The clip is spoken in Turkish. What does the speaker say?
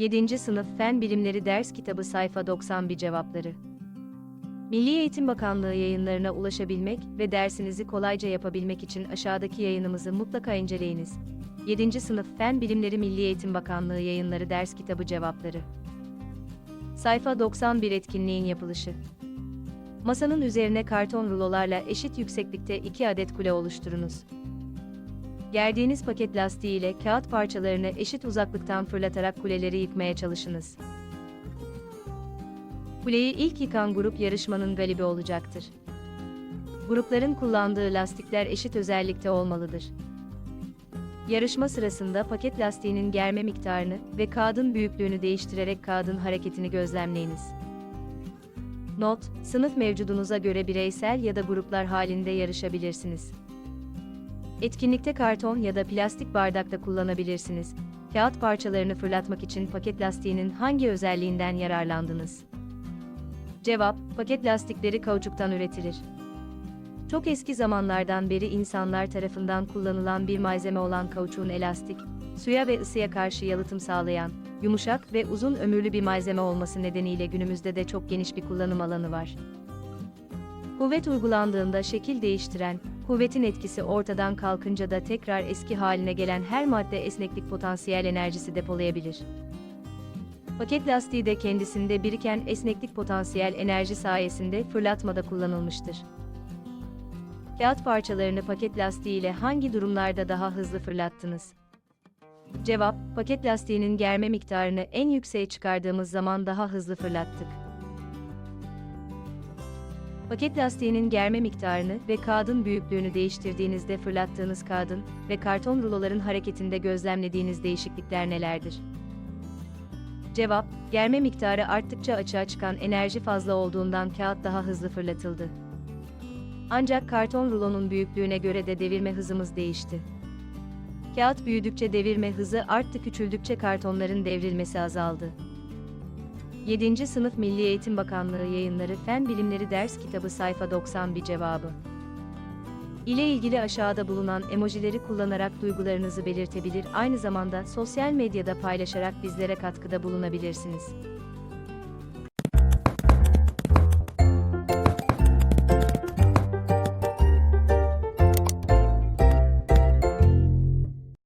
7. Sınıf Fen Bilimleri Ders Kitabı Sayfa 91 Cevapları Milli Eğitim Bakanlığı yayınlarına ulaşabilmek ve dersinizi kolayca yapabilmek için aşağıdaki yayınımızı mutlaka inceleyiniz. 7. Sınıf Fen Bilimleri Milli Eğitim Bakanlığı Yayınları Ders Kitabı Cevapları Sayfa 91 Etkinliğin yapılışı Masanın üzerine karton rulolarla eşit yükseklikte 2 adet kule oluşturunuz. Gerdiğiniz paket lastiği ile kağıt parçalarını eşit uzaklıktan fırlatarak kuleleri yıkmaya çalışınız. Kuleyi ilk yıkan grup yarışmanın galibi olacaktır. Grupların kullandığı lastikler eşit özellikte olmalıdır. Yarışma sırasında paket lastiğinin germe miktarını ve kağıdın büyüklüğünü değiştirerek kağıdın hareketini gözlemleyiniz. Not, sınıf mevcudunuza göre bireysel ya da gruplar halinde yarışabilirsiniz. Etkinlikte karton ya da plastik bardakta kullanabilirsiniz. Kağıt parçalarını fırlatmak için paket lastiğinin hangi özelliğinden yararlandınız? Cevap, paket lastikleri kauçuktan üretilir. Çok eski zamanlardan beri insanlar tarafından kullanılan bir malzeme olan kauçuğun elastik, suya ve ısıya karşı yalıtım sağlayan, yumuşak ve uzun ömürlü bir malzeme olması nedeniyle günümüzde de çok geniş bir kullanım alanı var. Kuvvet uygulandığında şekil değiştiren, kuvvetin etkisi ortadan kalkınca da tekrar eski haline gelen her madde esneklik potansiyel enerjisi depolayabilir. Paket lastiği de kendisinde biriken esneklik potansiyel enerji sayesinde fırlatmada kullanılmıştır. Kağıt parçalarını paket lastiği ile hangi durumlarda daha hızlı fırlattınız? Cevap, paket lastiğinin germe miktarını en yükseğe çıkardığımız zaman daha hızlı fırlattık. Paket lastiğinin germe miktarını ve kağıdın büyüklüğünü değiştirdiğinizde fırlattığınız kağıdın ve karton ruloların hareketinde gözlemlediğiniz değişiklikler nelerdir? Cevap, germe miktarı arttıkça açığa çıkan enerji fazla olduğundan kağıt daha hızlı fırlatıldı. Ancak karton rulonun büyüklüğüne göre de devirme hızımız değişti. Kağıt büyüdükçe devirme hızı arttı küçüldükçe kartonların devrilmesi azaldı. 7. Sınıf Milli Eğitim Bakanlığı Yayınları Fen Bilimleri Ders Kitabı sayfa 91 cevabı. ile ilgili aşağıda bulunan emojileri kullanarak duygularınızı belirtebilir aynı zamanda sosyal medyada paylaşarak bizlere katkıda bulunabilirsiniz.